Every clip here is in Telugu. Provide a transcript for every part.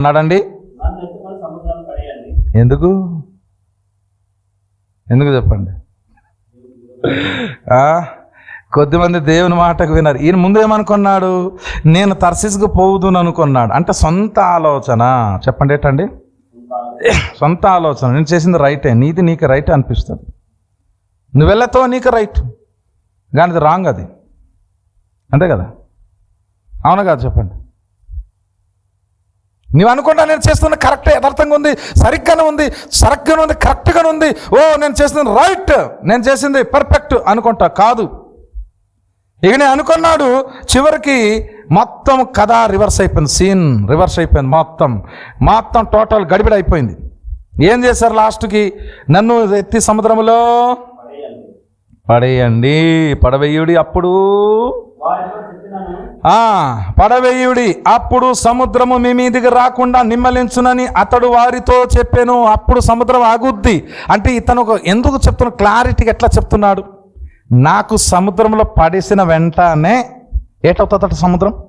అన్నాడండి ఎందుకు? ఎందుకు చెప్పండి? కొద్దిమంది దేవుని మాటకు విన్నారు. ఈయన ముందు ఏమనుకున్నాడు నేను తర్సిస్కు పోవుదును అనుకున్నాడు. అంటే సొంత ఆలోచన. చెప్పండి ఏంటండి? సొంత ఆలోచన. నేను చేసింది రైటే. నీది నీకు రైట్ అనిపిస్తుంది. నువ్వు వెళ్ళతో నీకు రైట్. కానీ అది రాంగ్ అది. అంతే కదా? అవును కాదు చెప్పండి? నువ్వు అనుకుంటా నేను చేస్తున్న కరెక్ట్ యథార్థంగా ఉంది సరిగ్గానే ఉంది సరిగ్గానే ఉంది కరెక్ట్గానే ఉంది. ఓ నేను చేస్తుంది రైట్ నేను చేసింది పర్ఫెక్ట్ అనుకుంటా కాదు. ఇక నేను అనుకున్నాడు చివరికి మొత్తం కథ రివర్స్ అయిపోయింది సీన్ రివర్స్ అయిపోయింది మొత్తం. మొత్తం టోటల్ గడిబిడి అయిపోయింది. ఏం చేశారు లాస్ట్కి నన్ను ఎత్తి సముద్రంలో పడేయండి. పడవేయుడి అప్పుడు పడవేయుడి అప్పుడు సముద్రము మీ మీదికి రాకుండా నిమ్మలించునని అతడు వారితో చెప్పాను. అప్పుడు సముద్రం ఆగుద్ది. అంటే ఇతను ఒక- ఎందుకు చెప్తున్న క్లారిటీగా ఎట్లా చెప్తున్నాడు? నాకు సముద్రంలో పడేసిన వెంటనే ఏటవుతుందట సముద్రం?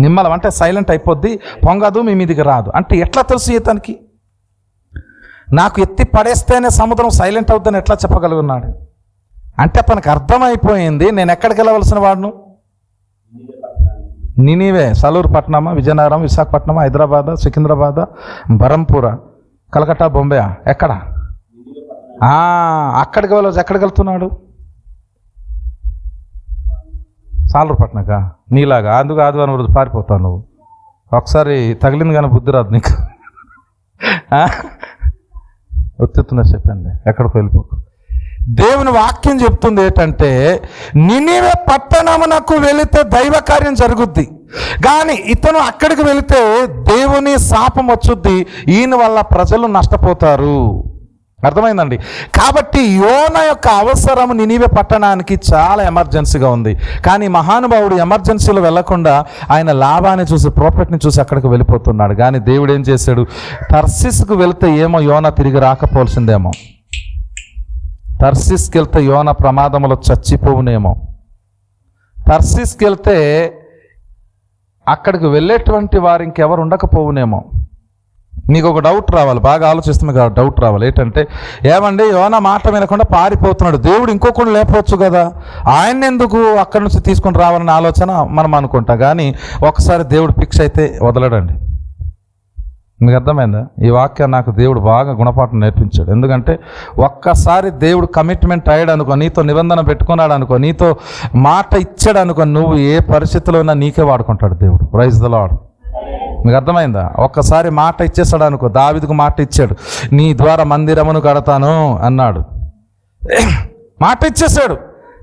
నిమ్మలం అంటే సైలెంట్ అయిపోద్ది. పొంగదు మీ మీదికి రాదు. అంటే ఎట్లా తెలుసు ఇతనికి? నాకు ఎత్తి పడేస్తేనే సముద్రం సైలెంట్ అవుతుందని ఎట్లా చెప్పగలుగున్నాడు? అంటే అతనికి అర్థమైపోయింది నేను ఎక్కడికి వెళ్ళవలసిన వాడును? నినివే సలూరు పట్నమా విజయనగరం విశాఖపట్నం హైదరాబాద్ సికింద్రాబాద్ బరంపూర కలకట్టా బొంబే ఎక్కడ? అక్కడికి వెళ్ళచ్చు. ఎక్కడికి వెళ్తున్నాడు? సాలూరుపట్నక నీలాగా? అందుకు ఆదివారం రోజు పారిపోతావు నువ్వు. ఒకసారి తగిలింది కానీ బుద్ధి రాదు నీకు. ఆ? చెప్పండి. ఎక్కడికి వెళ్ళిపోకు దేవుని వాక్యం చెప్తుంది ఏంటంటే నినివే పట్టణమునకు వెళితే దైవ కార్యం జరుగుద్ది. కానీ ఇతను అక్కడికి వెళితే దేవుని శాపం వచ్చుద్ది. ఈయన వల్ల ప్రజలు నష్టపోతారు. అర్థమైందండి? కాబట్టి యోన యొక్క అవసరం నినివే పట్టణానికి చాలా ఎమర్జెన్సీగా ఉంది. కానీ మహానుభావుడు ఎమర్జెన్సీలో వెళ్ళకుండా ఆయన లాభాన్ని చూసి ప్రాఫిట్ని చూసి అక్కడికి వెళ్ళిపోతున్నాడు. కానీ దేవుడు ఏం చేశాడు? టర్సిస్కు వెళితే ఏమో యోన తిరిగి రాకపోవాల్సిందేమో. టర్సిస్కి వెళ్తే యోన ప్రమాదంలో చచ్చిపోవునేమో. టర్సిస్కి వెళ్తే అక్కడికి వెళ్ళేటువంటి వారు ఇంకెవరు ఉండకపోవునేమో. నీకు ఒక డౌట్ రావాలి బాగా ఆలోచిస్తుంది కదా డౌట్ రావాలి. ఏంటంటే ఏమండి యోన మాట వినకుండా పారిపోతున్నాడు. దేవుడు ఇంకొకడు లేపవచ్చు కదా. ఆయన ఎందుకు అక్కడి నుంచి తీసుకొని రావాలనే ఆలోచన మనం అనుకుంటాం. కానీ ఒకసారి దేవుడు ఫిక్స్ అయితే వదలడండి. మీకు అర్థమైందా? ఈ వాక్యం నాకు దేవుడు బాగా గుణపాఠం నేర్పించాడు. ఎందుకంటే ఒక్కసారి దేవుడు కమిట్మెంట్ అయ్యాడు అనుకో నీతో నిబంధన పెట్టుకున్నాడు అనుకో నీతో మాట ఇచ్చాడు అనుకో నువ్వు ఏ పరిస్థితిలో ఉన్నా నీకే వాడుకుంటాడు దేవుడు. ప్రైజ్ ద లాడ్ మీకు అర్థమైందా? ఒక్కసారి మాట ఇచ్చేసాడు అనుకో దావిదికు మాట ఇచ్చాడు నీ ద్వారా మందిరమును కడతాను అన్నాడు. మాట ఇచ్చేసాడు.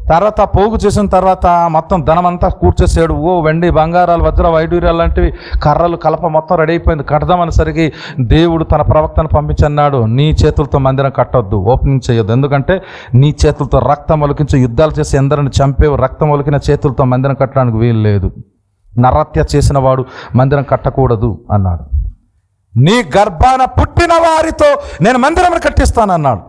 తర్వాత పోగు చేసిన తర్వాత మొత్తం ధనమంతా కూర్చేసాడు. ఓ వెండి బంగారాలు వజ్ర వైడూర్యాలు లాంటివి కర్రలు కలప మొత్తం రెడీ అయిపోయింది. కడదామనేసరికి దేవుడు తన ప్రవక్తను పంపించన్నాడు. నీ చేతులతో మందిరం కట్టొద్దు ఓపెనింగ్ చేయొద్దు. ఎందుకంటే నీ చేతులతో రక్తం ఒలికించి యుద్ధాలు చేసి ఎందరిని చంపేవు. రక్తం ఒలికిన చేతులతో మందిరం కట్టడానికి వీలు లేదు. నరత్య చేసిన వాడు మందిరం కట్టకూడదు అన్నాడు. నీ గర్భాన పుట్టిన వారితో నేను మందిరం కట్టిస్తానన్నాడు.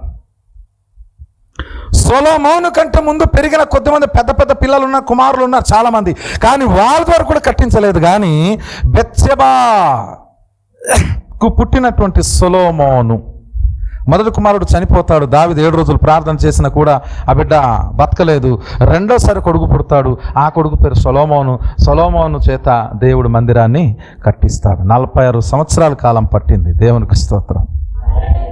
సొలోమౌను కంటే ముందు పెరిగిన కొద్దిమంది పెద్ద పెద్ద పిల్లలు ఉన్నారు కుమారులు ఉన్నారు చాలామంది. కానీ వాళ్ళ ద్వారా కూడా కట్టించలేదు. కానీ బెత్సెబాకు పుట్టినటువంటి సొలోమోను. మొదటి కుమారుడు చనిపోతాడు. దావిది ఏడు రోజులు ప్రార్థన చేసినా కూడా ఆ బిడ్డ బతకలేదు. రెండోసారి కొడుకు పుడతాడు. ఆ కొడుకు పేరు సొలోమోను. సొలోమోను చేత దేవుడు మందిరాన్ని కట్టిస్తాడు. నలభై ఆరు సంవత్సరాల కాలం పట్టింది దేవునికి స్తోత్రం.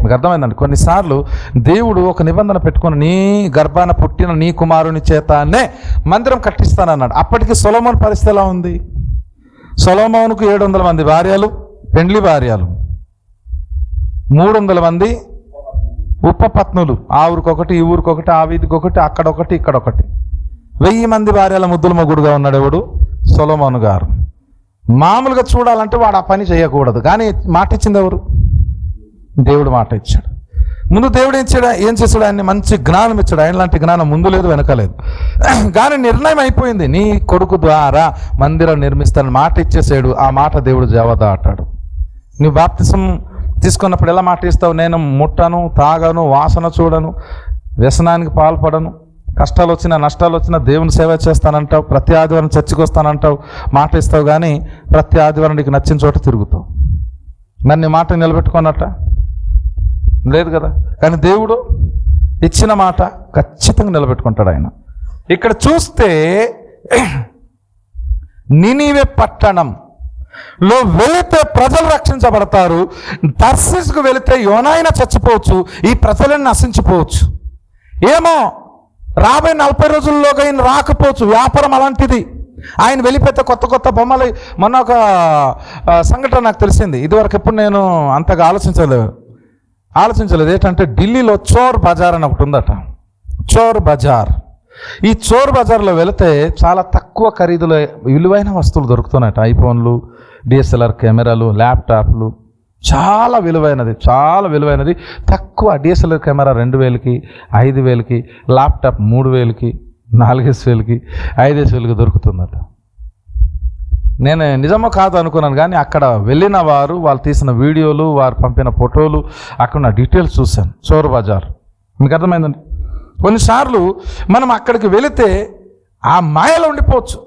మీకు అర్థమైందండి? కొన్నిసార్లు దేవుడు ఒక నిబంధన పెట్టుకొని నీ గర్భాన పుట్టిన నీ కుమారుని చేతనే మందిరం కట్టిస్తానన్నాడు. అప్పటికి సొలోమోన్ పరిస్థితి ఎలా ఉంది? సొలోమోనుకు ఏడు వందల మంది భార్యలు పెండ్లి భార్యలు. మూడు వందల మంది ఉపపత్నులు. ఆ ఊరికొకటి ఈ ఊరికొకటి ఆ వీధికొకటి అక్కడొకటి అక్కడ ఒకటి ఇక్కడ ఒకటి వెయ్యి మంది భార్యల ముద్దుల మొగుడుగా ఉన్నాడు ఎవడు? సొలోమోను గారు. మామూలుగా చూడాలంటే వాడు ఆ పని చేయకూడదు. కానీ మాట ఇచ్చింది ఎవరు? దేవుడు మాట ఇచ్చాడు. ముందు దేవుడు ఏం ఇచ్చాడు ఏం చేశాడు? ఆయన్ని మంచి జ్ఞానం ఇచ్చాడు. ఆయన లాంటి జ్ఞానం ముందు లేదు వెనక లేదు. కానీ నిర్ణయం అయిపోయింది. నీ కొడుకు ద్వారా మందిరం నిర్మిస్తానని మాట ఇచ్చేసాడు. ఆ మాట దేవుడు జవదా నువ్వు బాప్తిసం తీసుకున్నప్పుడు ఎలా మాట ఇస్తావు? నేను ముట్టను తాగను వాసన చూడను వ్యసనానికి పాల్పడను. కష్టాలు వచ్చినా నష్టాలు వచ్చినా దేవుని సేవ చేస్తానంటావు. ప్రతి ఆదివారం చర్చికి వస్తానంటావు. మాట ఇస్తావు కానీ ప్రతి ఆదివారం నీకు నచ్చిన చోట తిరుగుతావు. నన్ను మాట నిలబెట్టుకున్నట్ట? లేదు కదా? కానీ దేవుడు ఇచ్చిన మాట ఖచ్చితంగా నిలబెట్టుకుంటాడు ఆయన. ఇక్కడ చూస్తే నినివే పట్టణం. లో వెళితే ప్రజలు రక్షించబడతారు. దర్శిస్కు వెళితే యోనైనా చచ్చిపోవచ్చు. ఈ ప్రజలను నశించిపోవచ్చు. ఏమో రాబోయే నలభై రోజుల్లోగా ఆయన రాకపోవచ్చు. వ్యాపారం అలాంటిది. ఆయన వెళ్ళిపోతే కొత్త కొత్త బొమ్మలు. మొన్న ఒక సంఘటన నాకు తెలిసింది. ఇదివరకు ఎప్పుడు నేను అంతగా ఆలోచించలేదు. ఆలోచించలేదు. ఏంటంటే ఢిల్లీలో చోర్ బజార్ అని ఒకటి ఉందట. చోర్ బజార్. ఈ చోర్ బజార్లో వెళితే చాలా తక్కువ ఖరీదులో విలువైన వస్తువులు దొరుకుతున్నాయట. ఐఫోన్లు డిఎస్ఎల్ఆర్ కెమెరాలు ల్యాప్టాప్లు. చాలా విలువైనది చాలా విలువైనది. తక్కువ డిఎస్ఎల్ఆర్ కెమెరా రెండు వేలకి ఐదు వేలకి ల్యాప్టాప్ మూడు వేలకి నాలుగేసి వేలకి ఐదేసి వేలకి దొరుకుతుందట. నేను నిజమో కాదు అనుకున్నాను కానీ అక్కడ వెళ్ళిన వారు వాళ్ళు తీసిన వీడియోలు వారు పంపిన ఫోటోలు అక్కడ ఉన్న డీటెయిల్స్ చూశాను. చోరు బజార్. మీకు అర్థమైందండి? కొన్నిసార్లు మనం అక్కడికి వెళితే ఆ మాయలో ఉండిపోవచ్చు.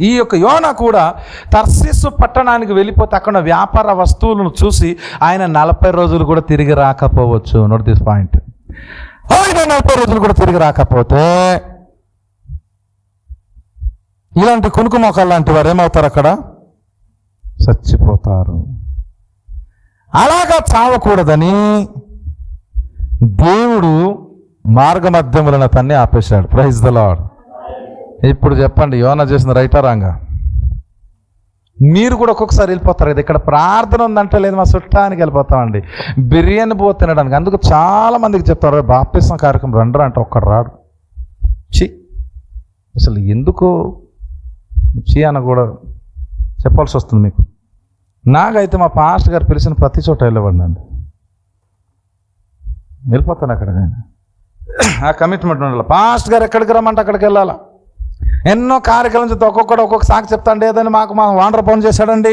ఈ యొక్క యోన కూడా తర్సిస్సు పట్టణానికి వెళ్ళిపోతే అక్కడ వ్యాపార వస్తువులను చూసి ఆయన నలభై రోజులు కూడా తిరిగి రాకపోవచ్చు. నోట్ దిస్ పాయింట్ ఆయన నలభై రోజులు కూడా తిరిగి రాకపోతే ఇలాంటి కునుకు మొక్కలు లాంటి వారు ఏమవుతారు అక్కడ? చచ్చిపోతారు. అలాగా చావకూడదని దేవుడు మార్గమధ్యములను తన్ని ఆపేశాడు. ప్రైజ్ ద లాడ్ ఇప్పుడు చెప్పండి యోన చేసిన రైటా రాంగా? మీరు కూడా ఒక్కొక్కసారి వెళ్ళిపోతారు కదా ఇక్కడ ప్రార్థన ఉందంటే లేదు మా చుట్టానికి వెళ్ళిపోతామండి. బిర్యానీ పో తినడానికి. అందుకు చాలా మందికి చెప్తారు బాప్తిసం కార్యక్రమం రండ్రా అంటే ఒక్కడు రాడు. చి అసలు ఎందుకు చీ కూడా చెప్పాల్సి వస్తుంది మీకు. నాకైతే మా పాస్టర్ గారు పిలిచిన ప్రతి చోట వెళ్ళేవాడినండి వెళ్ళిపోతాను అక్కడ నేను ఆ కమిట్మెంట్ ఉండాలి. పాస్ట్ గారు ఎక్కడికి రమ్మంటే అక్కడికి వెళ్ళాలా? ఎన్నో కార్యక్రమం చేస్తే ఒక్కొక్కడు ఒక్కొక్క సాకు చెప్తాండి ఏదని మాకు మా వాండర్ ఫోన్ చేశాడండి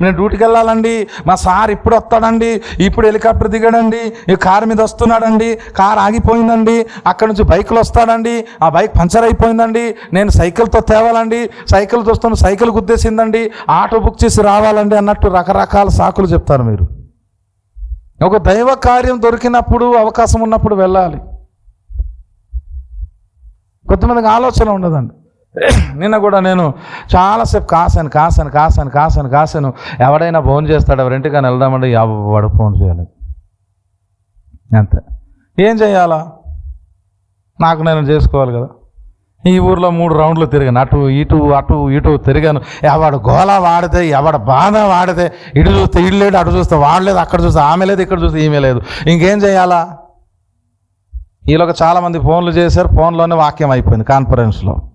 నేను డ్యూటీకి వెళ్ళాలండి మా సార్ ఇప్పుడు వస్తాడండి ఇప్పుడు హెలికాప్టర్ దిగాడండి ఈ కారు మీద వస్తున్నాడండి కారు ఆగిపోయిందండి అక్కడ నుంచి బైక్లో వస్తాడండి ఆ బైక్ పంచర్ అయిపోయిందండి నేను సైకిల్తో తేవాలండి సైకిల్ చూస్తాను సైకిల్ గుద్దేసిందండి ఆటో బుక్ చేసి రావాలండి అన్నట్టు రకరకాల సాకులు చెప్తారు మీరు. ఒక దైవ కార్యం దొరికినప్పుడు అవకాశం ఉన్నప్పుడు వెళ్ళాలి. కొంతమందికి ఆలోచన ఉండదండి. నిన్న కూడా నేను చాలాసేపు కాసాను కాసాను కాసాను కాసాను కాసాను ఎవడైనా ఫోన్ చేస్తాడు ఎవరింటికి వెళ్దామంటే ఎవడు ఫోన్ చేయలేదు. అంతే. ఏం చేయాలా? నాకు నేను చేసుకోవాలి కదా. ఈ ఊర్లో మూడు రౌండ్లు తిరిగాను. అటు ఇటు అటు ఇటు తిరిగాను. ఎవడు గోళ వాడితే ఎవడు బాధ వాడితే ఇటు చూస్తే ఇటు లేడు అటు చూస్తే వాడలేదు అక్కడ చూస్తే ఆమె లేదు ఇక్కడ చూస్తే ఈమె లేదు. ఇంకేం చేయాలా? ఈలోగా చాలామంది ఫోన్లు చేశారు. ఫోన్లోనే వాక్యం అయిపోయింది కాన్ఫరెన్స్లో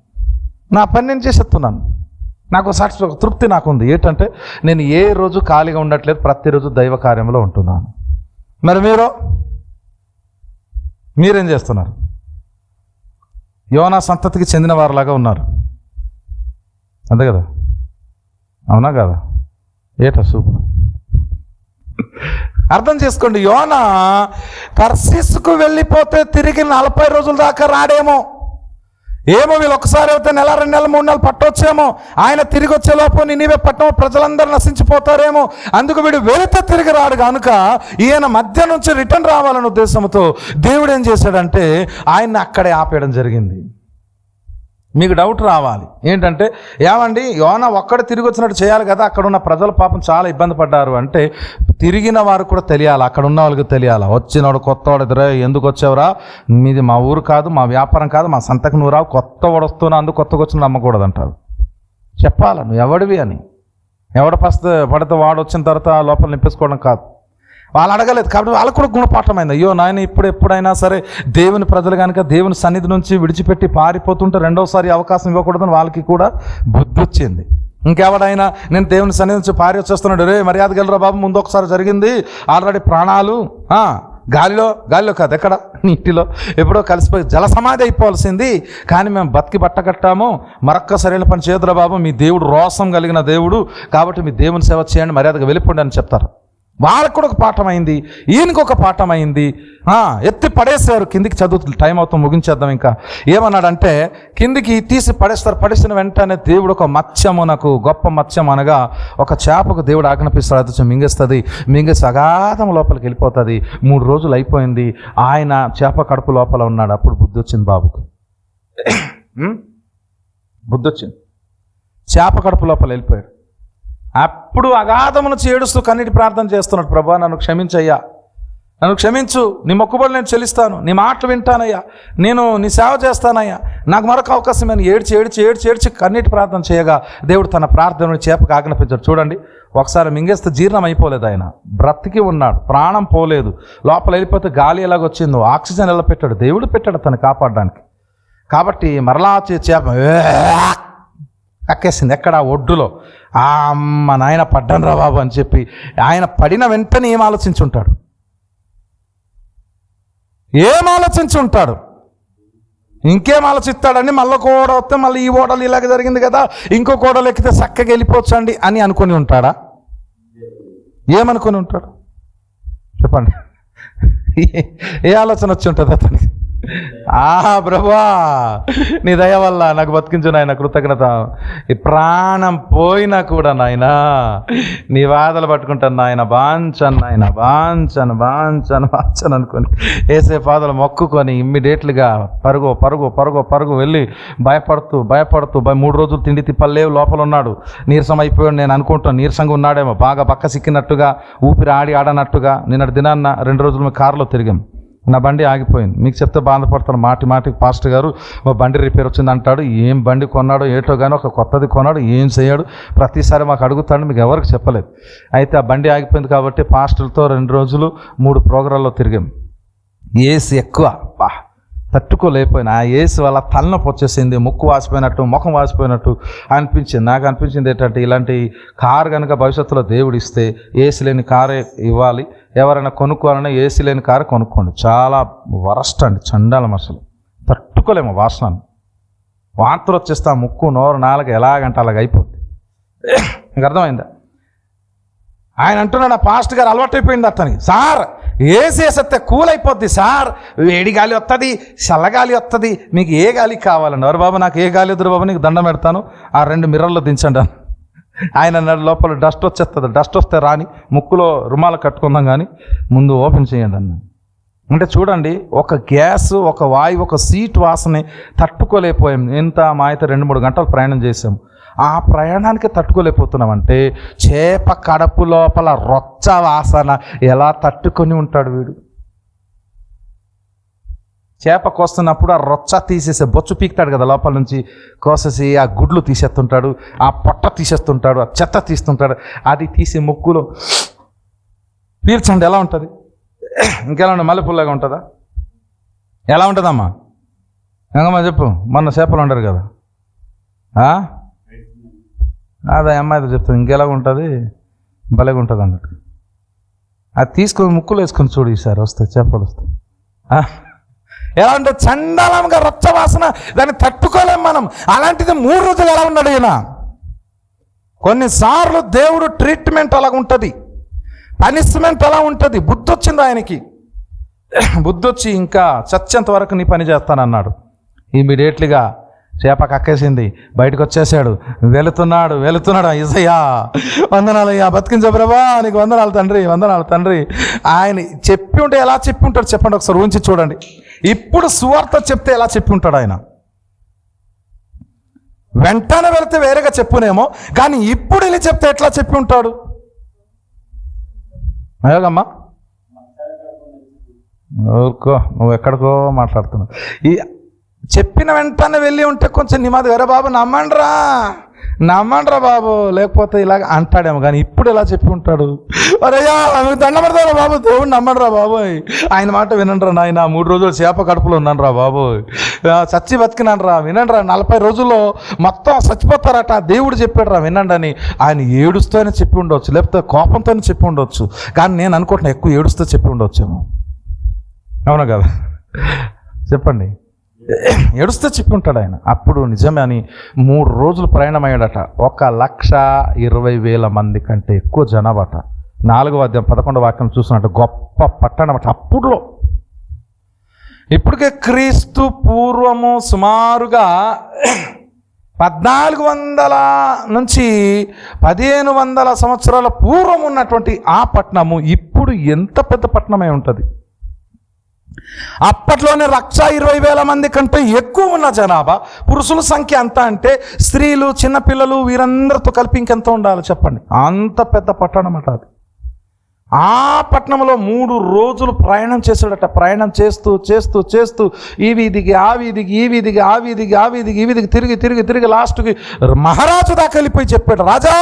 నా పని నేను చేసేస్తున్నాను. నాకు సాటిస్ఫై తృప్తి నాకుంది. ఏంటంటే నేను ఏ రోజు ఖాళీగా ఉండట్లేదు ప్రతిరోజు దైవ కార్యంలో ఉంటున్నాను. మరి మీరు? మీరేం చేస్తున్నారు? యోనా సంతతికి చెందిన వారిలాగా ఉన్నారు. అంతే కదా? అవునా కదా? ఏటా సూపర్ అర్థం చేసుకోండి యోనా కర్సిస్కు వెళ్ళిపోతే తిరిగి నలభై రోజుల దాకా రాడేమో. ఏమో వీళ్ళు ఒకసారి అయితే నెల రెండు నెలలు మూడు నెలలు పట్టొచ్చేమో. ఆయన తిరిగి వచ్చేలోపు నీవే పట్టణం ప్రజలందరూ నశించిపోతారేమో. అందుకు వీడు వెళితే తిరిగి రాడు కనుక ఈయన మధ్య నుంచి రిటర్న్ రావాలనే ఉద్దేశంతో దేవుడు ఏం చేశాడంటే ఆయన్ని అక్కడే ఆపేయడం జరిగింది. మీకు డౌట్ రావాలి. ఏంటంటే ఏమండి యోన ఒక్కడ తిరిగి వచ్చినట్టు చేయాలి కదా అక్కడ ఉన్న ప్రజల పాపం చాలా ఇబ్బంది పడ్డారు అంటే తిరిగిన వారు కూడా తెలియాలి అక్కడ ఉన్న వాళ్ళకి తెలియాలి. వచ్చినవాడు కొత్తవాడు ఎదురే ఎందుకు వచ్చావురా? మీది మా ఊరు కాదు మా వ్యాపారం కాదు మా సంతకు నువ్వు రావు కొత్త వాడు వస్తున్నా అందుకు కొత్తగా వచ్చిన నమ్మకూడదు అంటారు చెప్పాలి నువ్వు ఎవడివి అని? ఎవడ పస్త పడితే వాడు వచ్చిన తర్వాత లోపల నింపేసుకోవడం కాదు. వాళ్ళు అడగలేదు కాబట్టి వాళ్ళకు కూడా గుణపాఠమైంది. అయ్యో నాయన ఇప్పుడు ఎప్పుడైనా సరే దేవుని ప్రజలు కనుక దేవుని సన్నిధి నుంచి విడిచిపెట్టి పారిపోతుంటే రెండోసారి అవకాశం ఇవ్వకూడదని వాళ్ళకి కూడా బుద్ధి వచ్చింది. ఇంకెవడైనా నేను దేవుని సన్నిధి నుంచి పారి వచ్చేస్తున్నాడు రే మర్యాద గెలరా బాబు ముందు ఒకసారి జరిగింది. ఆల్రెడీ ప్రాణాలు గాలిలో గాలిలో కాదు ఎక్కడ? నీటిలో. ఎప్పుడో కలిసిపోయి జల సమాధి అయిపోవాల్సింది. కానీ మేము బతికి బట్ట కట్టాము. మరొక్క సరైన పని చేతురా బాబు మీ దేవుడు రోసం కలిగిన దేవుడు కాబట్టి మీ దేవుని సేవ చేయండి మర్యాదగా వెళ్ళిపోండి అని చెప్తారు. వాళ్ళకు కూడా ఒక పాఠం అయింది ఈయనకి ఒక పాఠం అయింది. ఎత్తి పడేశారు కిందికి చదువుతుంది టైం అవుతాం ముగించేద్దాం ఇంకా. ఏమన్నాడంటే కిందికి తీసి పడేస్తారు పడేసిన వెంటనే దేవుడు ఒక మత్స్యమునకు గొప్ప మత్స్యం అనగా ఒక చేపకు దేవుడు ఆజ్ఞాపిస్తాడు అది మింగేస్తుంది మింగేసి అగాధం లోపలికి వెళ్ళిపోతుంది. మూడు రోజులు అయిపోయింది ఆయన చేప కడుపు లోపల ఉన్నాడు అప్పుడు బుద్ధి వచ్చింది బాబుకు? బుద్ధి వచ్చింది. చేప కడుపు లోపల వెళ్ళిపోయాడు. అప్పుడు అగాధమును చేడుస్తూ కన్నీటి ప్రార్థన చేస్తున్నాడు. ప్రభా నన్ను క్షమించయ్యా. నన్ను క్షమించు. నీ మొక్కుబడులు నేను చెల్లిస్తాను. నీ మాటలు వింటానయ్యా. నేను నీ సేవ చేస్తానయ్యా. నాకు మరొక అవకాశం నేను ఏడ్చి ఏడ్చి ఏడ్చి ఏడ్చి కన్నీటి ప్రార్థన చేయగా దేవుడు తన ప్రార్థనను చేపకు ఆజ్ఞాపించాడు. చూడండి ఒకసారి మింగేస్తే జీర్ణం అయిపోలేదు ఆయన. బ్రతికి ఉన్నాడు. ప్రాణం పోలేదు. లోపల వెళ్ళిపోతే గాలి ఎలాగొచ్చిందో ఆక్సిజన్ ఎలా పెట్టాడు? దేవుడు పెట్టాడు తను కాపాడడానికి. కాబట్టి మరలా చే- చేప కక్కేసింది ఎక్కడ? ఒడ్డులో. అమ్మ నాయన పడ్డాను రా బాబు అని చెప్పి ఆయన పడిన వెంటనే ఏం ఆలోచించి ఉంటాడు ఏం ఆలోచించి ఉంటాడు ఇంకేం ఆలోచిస్తాడని మళ్ళీ ఓడ వస్తే మళ్ళీ ఈ ఓడలు ఇలాగ జరిగింది కదా ఇంకో ఓడలు ఎక్కితే చక్కగా వెళ్ళిపోవచ్చండి అని అనుకొని ఉంటాడా? ఏమనుకుని ఉంటాడు? చెప్పండి. ఏ ఆలోచన వచ్చి ఉంటుంది అతనికి? ఆహా ప్రభా నీ దయ వల్ల నాకు బతికించు నాయన కృతజ్ఞత. ఈ ప్రాణం పోయినా కూడా నాయన నీ వాదలు పట్టుకుంటాను నాయన బాంచను నాయన బాంచను బాంచను బాంచను అనుకొని వేసే పాదలు మొక్కుకొని ఇమ్మీడియట్లుగా పరుగు పరుగు పరుగు పరుగు వెళ్ళి భయపడుతూ భయపడుతూ భయ మూడు రోజులు తిండి తిప్పలేవు లోపల ఉన్నాడు నీరసం అయిపోయాడు నేను అనుకుంటాను నీరసంగా ఉన్నాడేమో బాగా పక్క సిక్కినట్టుగా ఊపిరి ఆడి ఆడనట్టుగా. నిన్నటి దినాన్న రెండు రోజులు మేము కారులో తిరిగాం. నా బండి ఆగిపోయింది. మీకు చెప్తే బాధపడతాను. మాటి మాటికి పాస్టర్ గారు మా బండి రిపేర్ వచ్చింది అంటాడు ఏం బండి కొన్నాడో ఏటో కానీ ఒక కొత్తది కొన్నాడు ఏం చేయడు. ప్రతిసారి మాకు అడుగుతాడు మీకు ఎవరికి చెప్పలేదు. అయితే ఆ బండి ఆగిపోయింది కాబట్టి పాస్టర్లతో రెండు రోజులు మూడు ప్రోగ్రాల్లో తిరిగాం. ఏసి ఎక్కువ. తట్టుకోలేకపోయినా ఆ ఏసి వల్ల తలనొప్పి వచ్చేసింది ముక్కు వాసిపోయినట్టు ముఖం వాసిపోయినట్టు అనిపించింది. నాకు అనిపించింది ఏంటంటే ఇలాంటి కారు కనుక భవిష్యత్తులో దేవుడు ఇస్తే ఏసీ లేని కారే ఇవ్వాలి. ఎవరైనా కొనుక్కోవాలన్నా ఏసీ లేని కారు కొనుక్కోండి. చాలా వరస్ట్ అండి చండాలం అసలు. తట్టుకోలేము వాసనను. వాంతులు వచ్చేస్తా ఆ ముక్కు నోరు నాలుగు ఎలాగంటే అలాగ అయిపోద్ది. ఇంకా అర్థమైందా? ఆయన అంటున్నాడు ఆ పాస్ట్ గారు అలవాటైపోయింది అతనికి. సార్ ఏసేసత్తే కూల్ అయిపోద్ది సార్. వేడి గాలి వస్తుంది చల్లగాలి వస్తుంది మీకు ఏ గాలి కావాలండి? ఎవరు బాబు నాకు ఏ గాలి వద్దు బాబు నీకు దండం పెడతాను. ఆ రెండు మిర్రర్లో దించండి ఆయన అన్నాడు లోపల డస్ట్ వచ్చేస్తుంది. డస్ట్ వస్తే రాని ముక్కులో రుమాలు కట్టుకుందాం కానీ ముందు ఓపెన్ చేయండి అన్న. అంటే చూడండి ఒక గ్యాస్ ఒక వాయువు ఒక సీట్ వాసన తట్టుకోలేకపోయాం. ఎంత మా అయితే రెండు మూడు గంటలు ప్రయాణం చేసాం ఆ ప్రయాణానికి తట్టుకోలేకపోతున్నామంటే చేప కడపు లోపల రొచ్చ వాసన ఎలా తట్టుకొని ఉంటాడు వీడు? చేప కోస్తున్నప్పుడు ఆ రొచ్చ తీసేసే బొచ్చు పీకుతాడు కదా లోపల నుంచి. కోసేసి ఆ గుడ్లు తీసేస్తుంటాడు ఆ పొట్ట తీసేస్తుంటాడు ఆ చెత్త తీస్తుంటాడు. అది తీసి ముక్కులో పీల్చండి ఎలా ఉంటుంది? ఇంకెలా ఉంటుంది? మల్లెపూలాగా ఉంటుందా? ఎలా ఉంటుందమ్మా? ఎంగమ్మా చెప్పు మొన్న చేపలు ఉండరు కదా. అదే అమ్మాయితో చెప్తాను ఇంకెలా ఉంటుంది భలేగా ఉంటుంది అన్నట్టు. అది తీసుకొని ముక్కులు వేసుకొని చూడు ఈసారి వస్తాయి చేపలు వస్తాయి ఎలా అంటే చండాలంగా రొచ్చ వాసన దాన్ని తట్టుకోలేం మనం. అలాంటిది మూడు రోజులు ఎలా ఉన్నాడు ఈయన? కొన్నిసార్లు దేవుడు ట్రీట్మెంట్ అలా ఉంటుంది. పనిష్మెంట్ అలా ఉంటుంది. బుద్ధి వచ్చింది ఆయనకి? బుద్ధి వచ్చి ఇంకా చచ్చేంత వరకు నీ పని చేస్తానన్నాడు. ఇమీడియట్లీగా చేప కక్కేసింది బయటకు వచ్చేసాడు వెళుతున్నాడు వెళుతున్నాడు ఇసయ్యా వందనాలయ్యా బతికించ ప్రభా నీకు వందనాలు తండ్రి వందనాలు తండ్రి. ఆయన చెప్పి ఉంటే ఎలా చెప్పి ఉంటాడు చెప్పండి ఒకసారి ఊహించి చూడండి. ఇప్పుడు సువార్త చెప్తే ఎలా చెప్పి ఉంటాడు ఆయన? వెంటనే వెళితే వేరేగా చెప్పునేమో కానీ ఇప్పుడు వెళ్ళి చెప్తే ఎట్లా చెప్పి ఉంటాడు? అయోగమ్మా ఊరుకో నువ్వు ఎక్కడికో మాట్లాడుతున్నావు. ఈ చెప్పిన వెంటనే వెళ్ళి ఉంటే కొంచెం నిమాది వేరే బాబు నమ్మండ్రా నమ్మండ్రా బాబు. లేకపోతే ఇలాగ అంటాడేమో కానీ ఇప్పుడు ఇలా చెప్పి ఉంటాడు? అరయ్యా మీకు బాబు? దేవుడు నమ్మండ్రా బాబోయ్. ఆయన మాట వినండిరా నాయన మూడు రోజులు చేప కడుపులో ఉన్నాను బాబు బాబోయ్ చచ్చి బతికినాను వినండిరా నలభై రోజుల్లో మొత్తం చచ్చిపోతారట. దేవుడు చెప్పాడు రా వినండి అని. ఆయన ఏడుస్తూనే చెప్పి ఉండవచ్చు లేకపోతే కోపంతోనే చెప్పి ఉండవచ్చు కానీ నేను అనుకుంటున్నా ఎక్కువ ఏడుస్తూ చెప్పి ఉండవచ్చేమో అవునా కదా? చెప్పండి. ఏడుస్తే చెప్పి ఉంటాడు ఆయన. అప్పుడు నిజమే అని మూడు రోజులు ప్రయాణం అయ్యాడట ఒక లక్ష ఇరవై వేల మంది కంటే ఎక్కువ జనాభాట. నాలుగవ అధ్యాయం పదకొండవ వాక్యం చూసినట్టు గొప్ప పట్టణం అట అప్పుడులో ఇప్పటికే క్రీస్తు పూర్వము సుమారుగా పద్నాలుగు వందల నుంచి పదిహేను వందల సంవత్సరాల పూర్వం ఉన్నటువంటి ఆ పట్టణము ఇప్పుడు ఎంత పెద్ద పట్టణమై ఉంటుంది? అప్పట్లోనే లక్ష ఇరవై వేల మంది కంటే ఎక్కువ ఉన్న జనాభా. పురుషుల సంఖ్య అంత అంటే స్త్రీలు చిన్నపిల్లలు వీరందరితో కలిపి ఇంకెంత ఉండాలి చెప్పండి. అంత పెద్ద పట్టణం అట అది. ఆ పట్టణంలో మూడు రోజులు ప్రయాణం చేశాడట. ప్రయాణం చేస్తూ చేస్తూ చేస్తూ ఈ వీధికి ఆ వీధికి ఈ వీధికి ఆ వీధికి ఆ వీధికి ఈ వీధికి తిరిగి తిరిగి తిరిగి లాస్ట్కి మహారాజు దాకా వెళ్ళిపోయి చెప్పాడు రాజా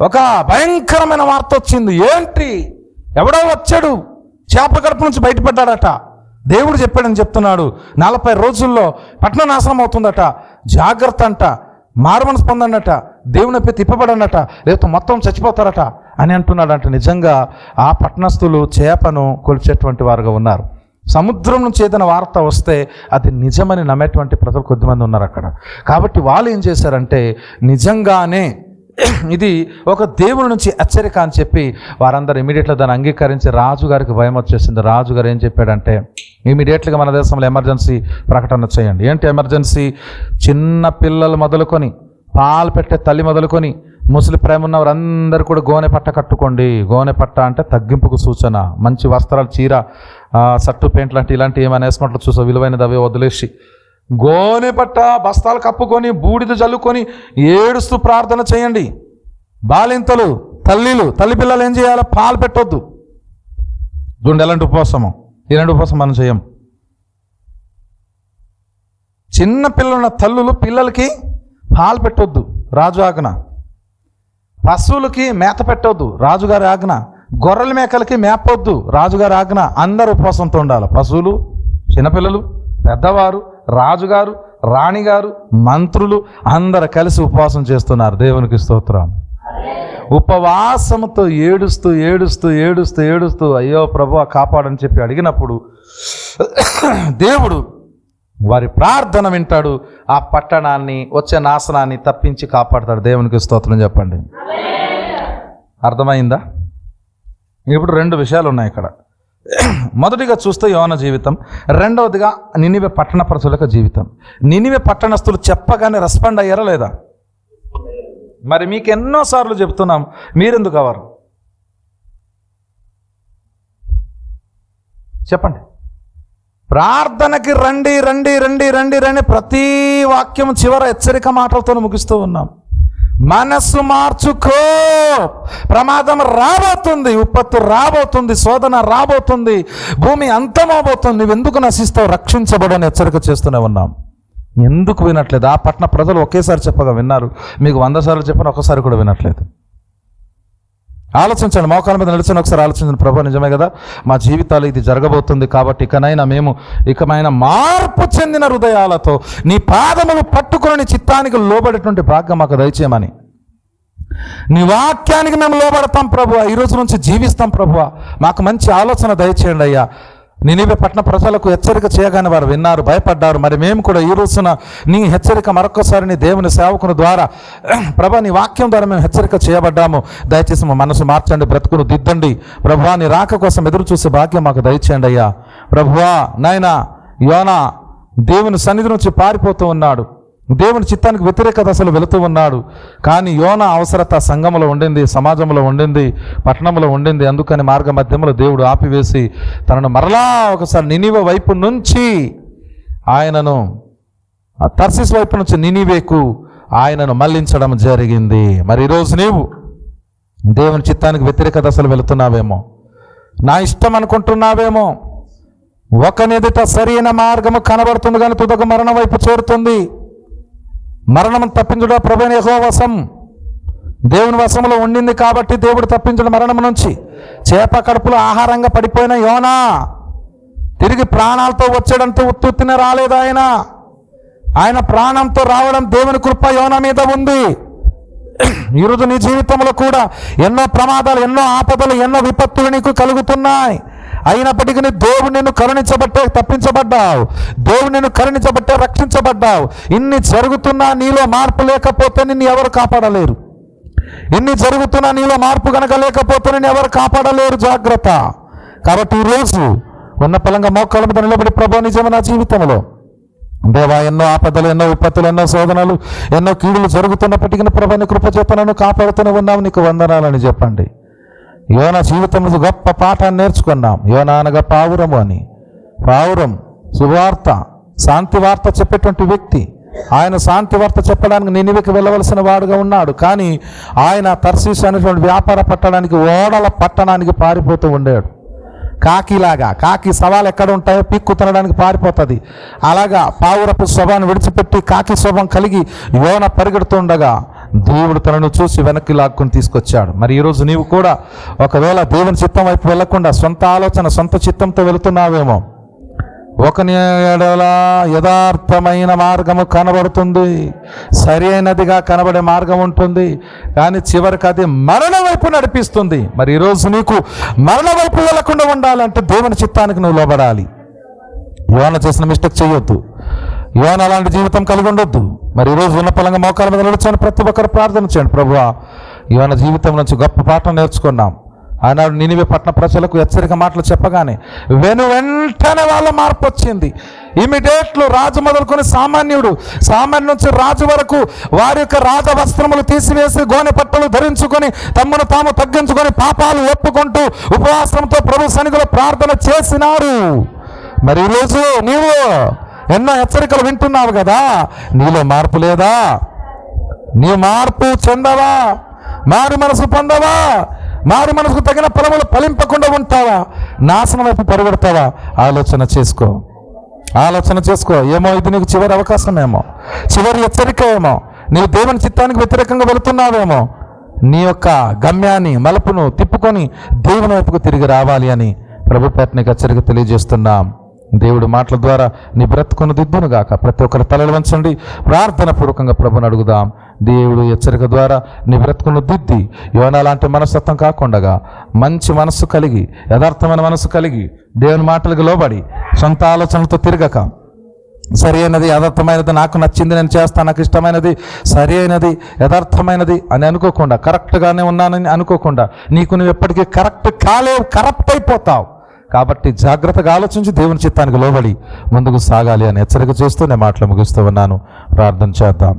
ఒక భయంకరమైన వార్త వచ్చింది. ఏంటి? ఎవడో వచ్చాడు. చేపల కడుపు నుంచి బయటపడ్డాడట. దేవుడు చెప్పాడని చెప్తున్నాడు. నలభై రోజుల్లో పట్టణ నాశనం అవుతుందట. జాగ్రత్త అంట. మారుమనసు పొందండట. దేవుని పెట్టి తిప్పబడనట. లేకపోతే మొత్తం చచ్చిపోతారట అని అంటున్నాడంట. నిజంగా ఆ పట్టణస్థులు చేపను కొలిచేటువంటి వారుగా ఉన్నారు. సముద్రం నుంచి ఏదైనా వార్త వస్తే అది నిజమని నమ్మేటువంటి ప్రజలు కొద్దిమంది ఉన్నారు అక్కడ కాబట్టి వాళ్ళు ఏం చేశారంటే నిజంగానే ఇది ఒక దేవుని నుంచి హెచ్చరిక అని చెప్పి వారందరూ ఇమీడియట్గా దాన్ని అంగీకరించి రాజుగారికి భయం వచ్చేసింది. రాజుగారు ఏం చెప్పాడంటే ఇమీడియట్గా మన దేశంలో ఎమర్జెన్సీ ప్రకటన చేయండి. ఏంటి ఎమర్జెన్సీ? చిన్న పిల్లలు మొదలుకొని పాలు పెట్టే తల్లి మొదలుకొని ముసలి ప్రేమ ఉన్న వారందరూ కూడా గోనె పట్ట కట్టుకోండి. గోనె పట్ట అంటే తగ్గింపుకు సూచన. మంచి వస్త్రాలు చీర సట్టు పెయింట్ లాంటి ఇలాంటి ఏమైనా వేసుకున్నట్లు చూసా విలువైనది అవే వదిలేసి. గోనె పట్ట బస్తాలు కప్పుకొని బూడిద జల్లుకొని ఏడుస్తూ ప్రార్థన చేయండి. బాలింతలు తల్లిలు తల్లి పిల్లలు ఏం చేయాలి? పాలు పెట్టొద్దు. చూడండి ఎలాంటి ఉపవాసము? ఇలాంటి ఉపవాసం మనం చేయం? చిన్న పిల్లలున్న తల్లులు పిల్లలకి పాలు పెట్టొద్దు రాజు ఆజ్ఞ. పశువులకి మేత పెట్టొద్దు రాజుగారి ఆజ్ఞ. గొర్రెల మేకలకి మేపొద్దు రాజుగారి ఆజ్ఞ. అందరు ఉపవాసంతో ఉండాలి. పశువులు చిన్నపిల్లలు పెద్దవారు రాజుగారు రాణిగారు మంత్రులు అందరు కలిసి ఉపవాసం చేస్తున్నారు. దేవునికి స్తోత్రం. ఉపవాసంతో ఏడుస్తూ ఏడుస్తూ ఏడుస్తూ ఏడుస్తూ అయ్యో ప్రభు కాపాడని చెప్పి అడిగినప్పుడు దేవుడు వారి ప్రార్థన వింటాడు. ఆ పట్టణాన్ని వచ్చే నాశనాన్ని తప్పించి కాపాడతాడు. దేవునికి స్తోత్రం చెప్పండి. అర్థమైందా? ఇప్పుడు రెండు విషయాలు ఉన్నాయి ఇక్కడ. మొదటిగా చూస్తే యోన జీవితం రెండవదిగా నినివే పట్టణ ప్రజల జీవితం. నినివే పట్టణస్తులు చెప్పగానే రెస్పాండ్ అయ్యారా లేదా? మరి మీకు ఎన్నోసార్లు చెప్తున్నాం మీరెందుకు అవరు చెప్పండి. ప్రార్థనకి రండి రండి రండి రండి రండి ప్రతి వాక్యం చివర హెచ్చరిక మాటలతో ముగిస్తూ ఉన్నాం. మనస్సు మార్చుకో. ప్రమాదం రాబోతుంది విపత్తు రాబోతుంది శోధన రాబోతుంది భూమి అంతమవబోతుంది నువ్వు ఎందుకు నశిస్తావు రక్షించబడని హెచ్చరిక చేస్తూనే ఉన్నాం. ఎందుకు వినట్లేదు? ఆ పట్టణ ప్రజలు ఒకేసారి చెప్పగా విన్నారు. మీకు వంద సార్లు చెప్పిన ఒకసారి కూడా వినట్లేదు. ఆలోచించండి. మోకాల మీద నిలిచిన ఒకసారి ఆలోచించండి. ప్రభు నిజమే కదా? మా జీవితాలు ఇది జరగబోతుంది కాబట్టి ఇకనైనా మేము ఇకమైన మార్పు చెందిన హృదయాలతో నీ పాదములు పట్టుకొని చిత్తానికి లోబడేటువంటి భాగ్యం మాకు దయచేయమని. నీ వాక్యానికి మేము లోబడతాం ప్రభు. ఈ రోజు నుంచి జీవిస్తాం ప్రభు. మాకు మంచి ఆలోచన దయచేయండి అయ్యా. నినివే పట్టణ ప్రజలకు హెచ్చరిక చేయగానే వారు విన్నారు భయపడ్డారు. మరి మేము కూడా ఈ రోజున నీ హెచ్చరిక మరొకసారి నీ దేవుని సేవకుని ద్వారా ప్రభా నీ వాక్యం ద్వారా మేము హెచ్చరిక చేయబడ్డాము. దయచేసి మా మనసు మార్చండి బ్రతుకును దిద్దండి. ప్రభా నీ రాక కోసం ఎదురు చూసే భాగ్యం మాకు దయచేయండి అయ్యా. ప్రభువా నాయనా యోనా దేవుని సన్నిధి నుంచి పారిపోతూ ఉన్నాడు. దేవుని చిత్తానికి వ్యతిరేకత అసలు వెళుతూ ఉన్నాడు. కానీ యోన అవసరత సంఘంలో ఉండింది సమాజంలో ఉండింది పట్టణంలో ఉండింది. అందుకని మార్గ మధ్యంలో దేవుడు ఆపివేసి తనను మరలా ఒకసారి నినివ వైపు నుంచి ఆయనను ఆ తర్సిస్ వైపు నుంచి నినివేకు ఆయనను మళ్ళించడం జరిగింది. మరి ఈరోజు నీవు దేవుని చిత్తానికి వ్యతిరేక దశలు వెళుతున్నావేమో? నా ఇష్టం అనుకుంటున్నావేమో? ఒకనెదుట సరైన మార్గము కనబడుతుంది కానీ తుదకు మరణం వైపు చేరుతుంది. మరణం తప్పించుట ప్రభుని యెహోవా వశం దేవుని వశంలో ఉండింది కాబట్టి దేవుడు తప్పించడం మరణం నుంచి చేప కడుపులో ఆహారంగా పడిపోయిన యోనా. తిరిగి ప్రాణాలతో వచ్చాడంటే ఉత్తుత్తిన రాలేదు ఆయన. ఆయన ప్రాణంతో రావడం దేవుని కృప యోన మీద ఉంది. ఈరోజు నీ జీవితంలో కూడా ఎన్నో ప్రమాదాలు ఎన్నో ఆపదలు ఎన్నో విపత్తులు నీకు కలుగుతున్నాయి. అయినప్పటికీ నీ దేవుడు నిన్ను కరుణించబట్టే తప్పించబడ్డావు. దేవుడు నిన్ను కరుణించబట్టే రక్షించబడ్డావు. ఇన్ని జరుగుతున్నా నీలో మార్పు లేకపోతే నిన్ను ఎవరు కాపాడలేరు? ఇన్ని జరుగుతున్నా నీలో మార్పు కనుక లేకపోతే నిన్ను ఎవరు కాపాడలేరు? జాగ్రత్త. కాబట్టి ఈరోజు ఉన్న పలంగా మోకాళ్ళ మీద నిలబడి ప్రభా నిజమే నా జీవితంలో. దేవా ఎన్నో ఆపదలు ఎన్నో విపత్తులు ఎన్నో శోధనలు ఎన్నో కీడులు జరుగుతున్నప్పటికీ ప్రభాని కృప చేతనను కాపాడుతూనే ఉన్నావు. నీకు వందనాలని చెప్పండి. యోన జీవితంలో గొప్ప పాఠాన్ని నేర్చుకున్నాం. యోన అనగా పావురము అని. పావురం శుభవార్త శాంతి వార్త చెప్పేటువంటి వ్యక్తి. ఆయన శాంతి వార్త చెప్పడానికి నినివికి వెళ్ళవలసిన వాడుగా ఉన్నాడు. కానీ ఆయన తర్శీస్ అనేటువంటి వ్యాపార పట్టణానికి ఓడల పట్టణానికి పారిపోతూ ఉండాడు కాకిలాగా కాకి సవాలు ఎక్కడ ఉంటాయో పిక్కు తినడానికి పారిపోతుంది. అలాగా పావురపు స్వభాన్ని విడిచిపెట్టి కాకి స్వభావం కలిగి యోన పరిగెడుతుండగా దేవుడు తనను చూసి వెనక్కి లాక్కుని తీసుకొచ్చాడు. మరి ఈరోజు నీవు కూడా ఒకవేళ దేవుని చిత్తం వైపు వెళ్ళకుండా సొంత ఆలోచన సొంత చిత్తంతో వెళుతున్నావేమో. ఒక యథార్థమైన మార్గము కనబడుతుంది. సరైనదిగా కనబడే మార్గం ఉంటుంది. కానీ చివరికి అది మరణ వైపు నడిపిస్తుంది. మరి ఈరోజు నీకు మరణ వైపు వెళ్ళకుండా ఉండాలంటే దేవుని చిత్తానికి నువ్వు లోబడాలి. యోన చేసిన మిస్టేక్ చేయొద్దు. యోన అలాంటి జీవితం కలిగి ఉండొద్దు. మరి ఈరోజు ఉన్న పలంగా మోకాల మీద నిలుచుని ప్రతి ఒక్కరు ప్రార్థన చేయండి. ప్రభువా యోన జీవితం నుంచి గొప్ప పాఠం నేర్చుకున్నాం. ఆనాడు నినివే పట్టణ ప్రజలకు హెచ్చరిక మాటలు చెప్పగానే వెను వెంటనే వాళ్ళ మార్పు వచ్చింది. ఇమిడియట్లు రాజు మొదలుకొని సామాన్యుడు సామాన్య నుంచి రాజు వరకు వారి యొక్క రాజ వస్త్రములు తీసివేసి గోనె పట్టలు ధరించుకొని తమ్మును తాము తగ్గించుకొని పాపాలు ఒప్పుకుంటూ ఉపవాసంతో ప్రభు సన్నిధిలో ప్రార్థన చేసినారు. మరి ఈరోజు నీవు ఎన్నో హెచ్చరికలు వింటున్నావు కదా? నీలో మార్పు లేదా? నీ మార్పు చెందవా? మారు మనసు పొందవా? మారు మనసుకు తగిన ఫలములు ఫలింపకుండా ఉంటావా? నాశనం వైపు పరుగెడతావా? ఆలోచన చేసుకో. ఆలోచన చేసుకో. ఏమో ఇది నీకు చివరి అవకాశం ఏమో చివరి హెచ్చరిక ఏమో నీవు దేవుని చిత్తానికి వ్యతిరేకంగా వెళుతున్నావేమో. నీ యొక్క గమ్యాన్ని మలుపును తిప్పుకొని దేవుని వైపుకు తిరిగి రావాలి అని ప్రభు హెచ్చరిక తెలియజేస్తున్నాం. దేవుడు మాటల ద్వారా నీ బ్రతుకును దిద్దును గాక. ప్రతి ఒక్కరి తలలు వంచండి. ప్రార్థన పూర్వకంగా ప్రభుని అడుగుదాం. దేవుడు హెచ్చరిక ద్వారా నీ బ్రతుకును దిద్ది యోన లాంటి మనస్తత్వం కాకుండా మంచి మనస్సు కలిగి యథార్థమైన మనస్సు కలిగి దేవుని మాటలకు లోబడి సొంత ఆలోచనలతో తిరగక. సరి అయినది యథార్థమైనది నాకు నచ్చింది నేను చేస్తాను నాకు ఇష్టమైనది సరి అయినది యథార్థమైనది అని అనుకోకుండా కరెక్ట్గానే ఉన్నానని అనుకోకుండా నీకు నువ్వు ఎప్పటికీ కరెక్ట్ కాలేవు కరప్ట్ అయిపోతావు. కాబట్టి జాగ్రత్తగా ఆలోచించి దేవుని చిత్తానికి లోబడి ముందుకు సాగాలి అని హెచ్చరిక చేస్తూ నేను మాటలు ముగిస్తూ ఉన్నాను. ప్రార్థన చేద్దాం.